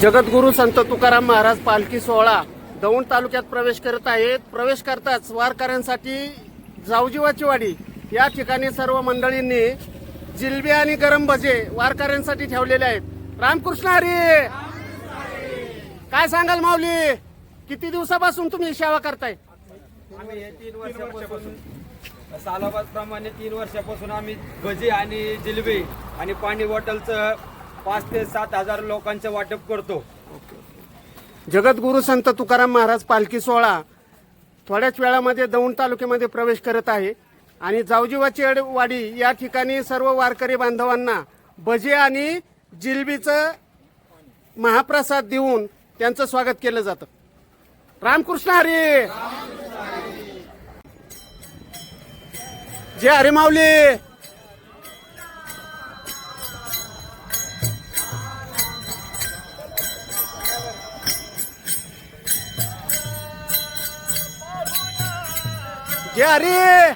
जगद्गुरु संत तुकाराम महाराज पालखी सोहळा दौंड तालुक्यात प्रवेश करत आहेत. प्रवेश करताच वारकऱ्यांसाठी जावजीवाची वाडी या ठिकाणी सर्व मंडळींनी जिलबे आणि गरम भजे वारकऱ्यांसाठी ठेवलेले आहेत. रामकृष्ण हरी! काय सांगाल माऊली? किती दिवसापासून तुम्ही सेवा करताय? आम्ही हे तीन वर्षापासून सालाबाद प्रमाणे तीन वर्षापासून आम्ही भजी आणि जिलेबी आणि पाणी बॉटलचं पाच ते सात हजार लोकांचं वाटप करतो. जगद्गुरु संत तुकाराम महाराज पालखी सोहळा थोड्याच वेळामध्ये दौंड तालुक्यामध्ये प्रवेश करत आहे. आणि जावजीवाची वाडी या ठिकाणी सर्व वारकरी बांधवांना भजे आणि जिलबीचं महाप्रसाद देऊन त्यांचं स्वागत केलं जातं. रामकृष्ण हरी! जय हरी जय हरी!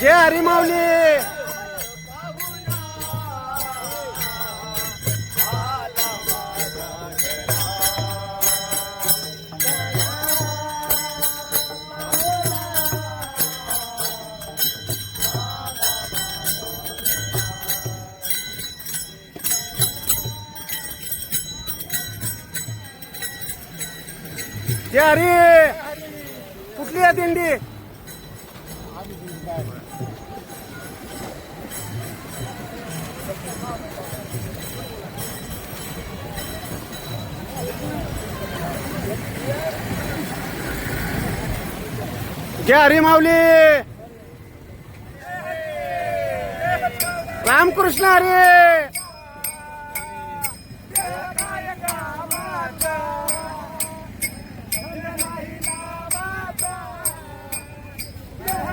जय हरी माऊली! ते हरी कुठली आहे दिंडी? जय हरी माऊली. रामकृष्ण हरी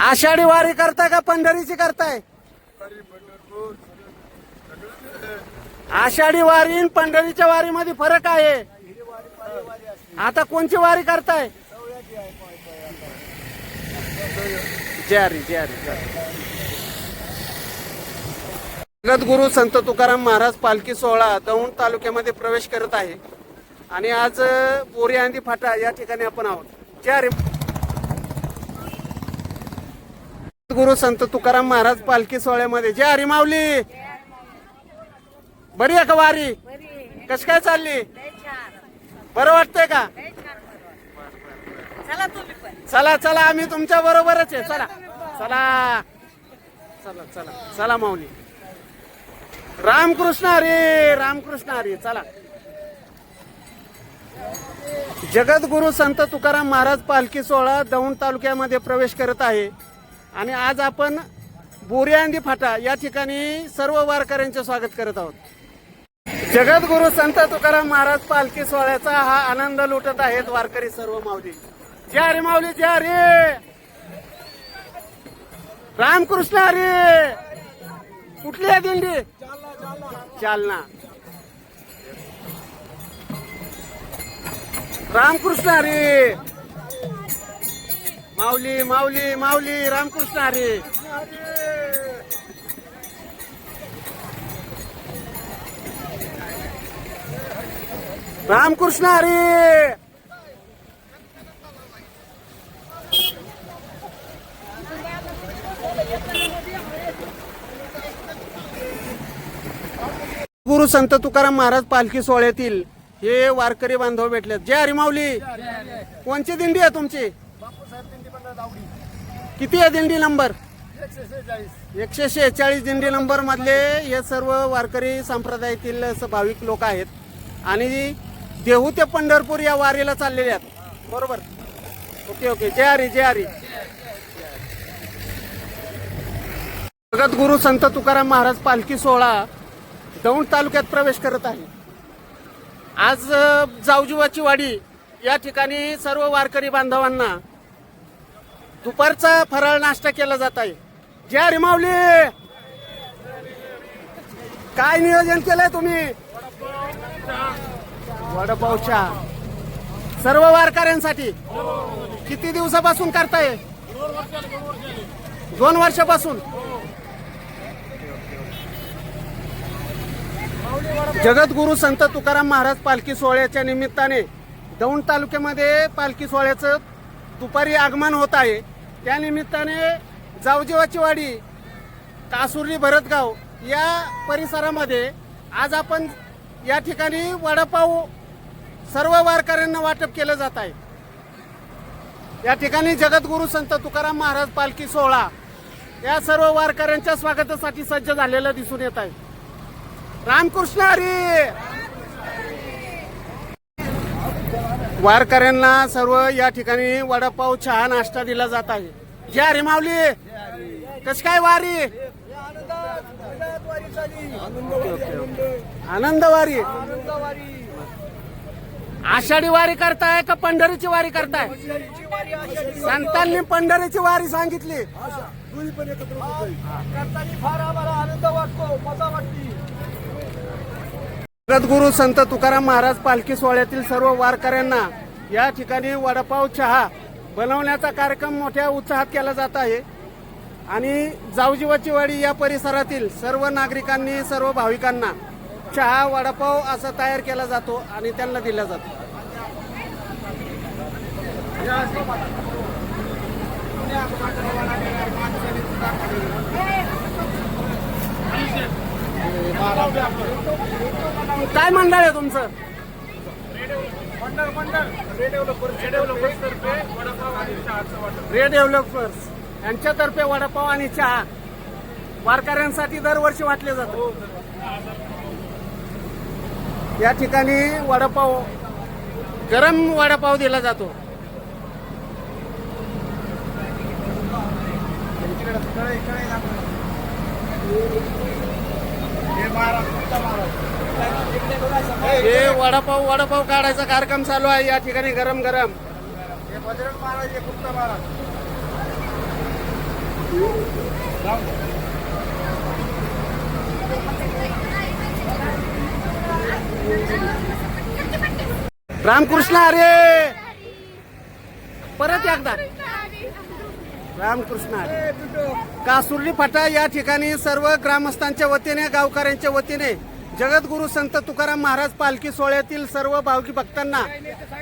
आषाढी वारी करताय का पंढरीची करताय? आषाढी वारी आणि पंढरीच्या वारीमध्ये फरक आहे. आता कोणची वारी करताय? जय हरी जय संत तुकाराम महाराज पालखी सोहळा दौंड तालुक्यामध्ये प्रवेश करत आहे. आणि आज बोरी आंधी फाटा या ठिकाणी आपण आहोत. जय हरी गुरु संत तुकाराम महाराज पालखी सोहळ्यामध्ये. जय हरी माऊली. बरी आहे का वारी? कस काय चालली? बरं वाटतंय का? चला चला आम्ही तुमच्या बरोबरच आहे. चला चला चला चला चला माऊली. रामकृष्ण हरी रामकृष्ण हरी चला. जगद्गुरु संत तुकाराम महाराज पालखी सोहळा दौंड तालुक्यामध्ये प्रवेश करत आहे. आणि आज आपण बोरियांदी फाटा या ठिकाणी सर्व वारकऱ्यांचे स्वागत करत आहोत. जगद्गुरू संत तुकाराम महाराज पालखी सोहळ्याचा हा आनंद लुटत आहेत वारकरी सर्व माऊली. जय अरे माऊली जय रे रामकृष्ण अरे कुठली आहे दिंडी? जालना. रामकृष्ण अरे माऊली माऊली माऊली रामकृष्ण हरे. रामकृष्ण हरे. गुरु संत तुकाराम महाराज पालखी सोहळ्यातील हे वारकरी बांधव भेटले जय हरी माऊली. कोणची दिंडी आहे तुमची? किती आहे दिंडी नंबर? एकशे शेहेचाळीस दिंडी नंबर मधले हे सर्व वारकरी संप्रदायातील भाविक लोक आहेत. आणि देहू ते पंढरपूर या वारीला चाललेले आहेत. बरोबर? Okay okay. जय हरी जय हरी. जगद्गुरु संत तुकाराम महाराज पालखी सोहळा दौंड तालुक्यात प्रवेश करत आहे. आज अ, जावजुवाची वाडी या ठिकाणी सर्व वारकरी बांधवांना दुपारचा फराळ नाश्ता केला जात आहे. ज्या रिमावली माऊली! काय नियोजन केलंय तुम्ही? वडापाव सर्व वारकऱ्यांसाठी किती दिवसापासून करताय? दोन वर्षापासून. जगद्गुरु संत तुकाराम महाराज पालखी सोहळ्याच्या निमित्ताने दौंड तालुक्यामध्ये पालखी सोहळ्याचं दुपारी आगमन होत आहे. त्यानिमित्ताने जावजीवाची वाडी कासुर्ली भरतगाव या परिसरामध्ये आज आपण या ठिकाणी वडापाव सर्व वारकऱ्यांना वाटप केलं जात आहे. या ठिकाणी जगद्गुरु संत तुकाराम महाराज पालखी सोहळा या सर्व वारकऱ्यांच्या स्वागतासाठी सज्ज झालेलं दिसून येत आहे. रामकृष्ण हरी! वारकऱ्यांना सर्व या ठिकाणी वडापाव चहा नाश्ता दिला जात आहे. जय अरे माऊली. कस काय वारी? आनंद वारी आषाढी वारी करताय का पंढरीची वारी करताय? संतांनी पंढरीची वारी सांगितली. फार आम्हाला आनंद वाटतो मजा वाटते. जगद्गुरु संत तुकाराम महाराज पालखी सोहळ्यातील सर्व वारकऱ्यांना या ठिकाणी वडापाव चहा बनवण्याचा कार्यक्रम मोठ्या उत्साहात केला जात आहे. आणि जावजीवाची वाडी या परिसरातील सर्व नागरिकांनी सर्व भाविकांना चहा वडापाव असा तयार केला जातो आणि त्यांना दिला जातो. काय मंडळ आहे तुमचं? Red developers. यांच्यातर्फे वडापाव आणि चहा. वारकऱ्यांसाठी दरवर्षी वाटले जातात. या ठिकाणी वडापाव गरम वडापाव दिला जातो. हे वडापाव वडापाव काढायचा कार्यक्रम चालू आहे. या ठिकाणी गरम गरम. रामकृष्ण अरे परत एकदा. रामकृष्ण कासुर्ली फाटा या ठिकाणी सर्व ग्रामस्थांच्या वतीने गावकऱ्यांच्या वतीने जगद्गुरु संत तुकाराम महाराज पालखी सोहळ्यातील सर्व भावकी भक्तांना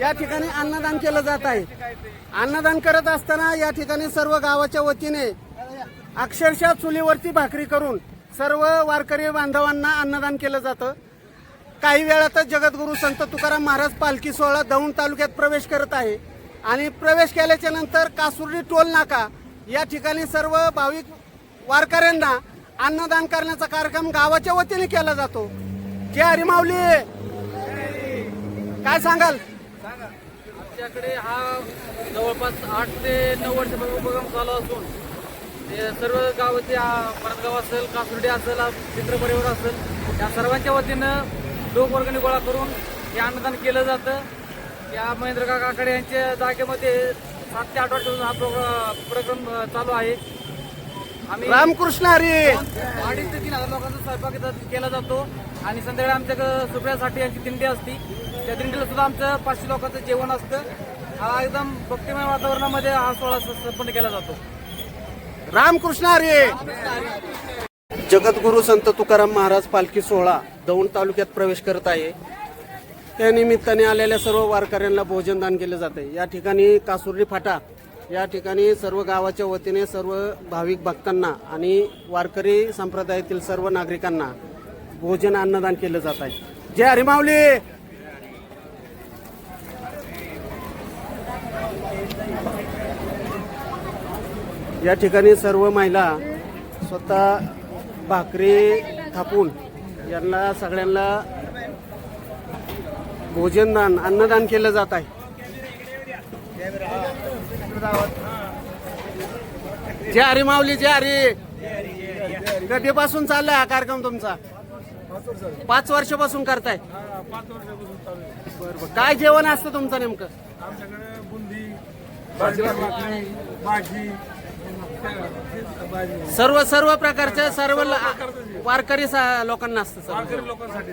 या ठिकाणी अन्नदान केलं जात आहे. अन्नदान करत असताना या ठिकाणी सर्व गावाच्या वतीने अक्षरशः चुलीवरती भाकरी करून सर्व वारकरी बांधवांना अन्नदान केलं जातं. काही वेळातच जगद्गुरु संत तुकाराम महाराज पालखी सोहळा दौंड तालुक्यात प्रवेश करत आहे. आणि प्रवेश केल्याच्यानंतर कासुर्डी टोल नाका या ठिकाणी सर्व भाविक वारकऱ्यांना अन्नदान करण्याचा कार्यक्रम गावाच्या वतीने केला जातो. जय हरिमावली काय सांगाल? आमच्याकडे हा जवळपास आठ ते नऊ वर्षापासून उपक्रम चालू असून ते सर्व गावाचे परतगाव असेल कासुर्डी असेल चित्र परिवार असेल या सर्वांच्या वतीनं लोकवर्गणी गोळा करून हे अन्नदान केलं जातं. या महेंद्र काकाकडे यांच्या जागेमध्ये सात ते आठ वर्षापासून हा प्रोग्राम उपक्रम चालू आहे. आम्ही रामकृष्ण हरी! अडीच ते तीन हजार लोकांचा स्वयंपाक इथं केला जातो आणि संध्याकाळी आमच्याकडे सुप्रियासाठी यांची दिंडी असती. त्या दिंडीला सुद्धा आमचं पाचशे लोकांचं जेवण असतं. हा एकदम भक्तिमय वातावरणामध्ये हा सोहळा स- संपन्न केला जातो. रामकृष्ण हरी! जगद्गुरु संत तुकाराम महाराज पालखी सोहळा दौंड तालुक्यात प्रवेश करत आहे. त्या निमित्ताने आलेल्या सर्व वारकऱ्यांना भोजनदान केले जाते या ठिकाणी कासुर्डी फाटा या ठिकाणी सर्व गावाच्या वतीने सर्व भाविक भक्तांना आणि वारकरी संप्रदायातील सर्व नागरिकांना भोजन अन्नदान केलं जात आहे. जय हरिमावली या ठिकाणी सर्व महिला स्वतः भाकरी थापून यांना सगळ्यांना भोजनदान अन्नदान केलं जात आहे. जे हरी माऊली जे हरी. कधीपासून चाललाय हा कार्यक्रम तुमचा? पाच वर्षापासून करताय. आहे बरोबर काय जेवण असतं तुमचं नेमकं? आमच्याकडे बुंदी भाजी सर्व सर्व प्रकारच्या सर्व वारकरी सा- लोकांना असतं सर वारकरी लोकांसाठी.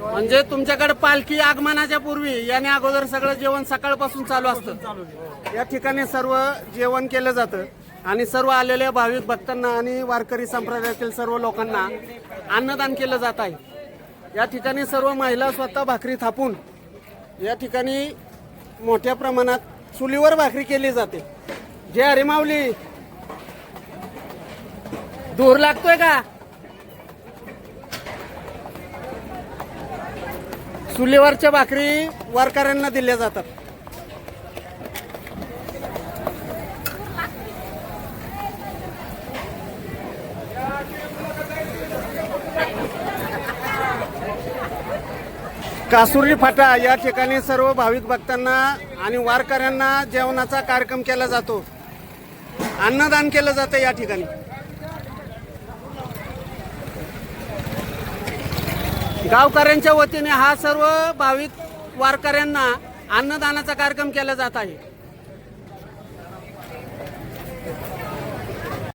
म्हणजे तुमच्याकडे पालखी आगमनाच्या पूर्वी याने अगोदर सगळं जेवण सकाळपासून चालू असतं. या ठिकाणी सर्व जेवण केलं जातं आणि सर्व आलेल्या भाविक भक्तांना आणि वारकरी संप्रदायातील सर्व लोकांना अन्नदान केलं जात आहे. या ठिकाणी सर्व महिला स्वतः भाकरी थापून या ठिकाणी मोठ्या प्रमाणात चुलीवर भाकरी केली जाते. जे अरे माऊली. धूर लागतोय का? चुलीवरच्या भाकरी वारकऱ्यांना दिल्या जातात. कासुर्ली फाटा या ठिकाणी सर्व भाविक भक्तांना आणि वारकऱ्यांना जेवणाचा कार्यक्रम केला जातो. अन्नदान केलं जातं या ठिकाणी. गावकऱ्यांच्या वतीने हा सर्व भाविक वारकऱ्यांना अन्नदानाचा कार्यक्रम केला जात आहे.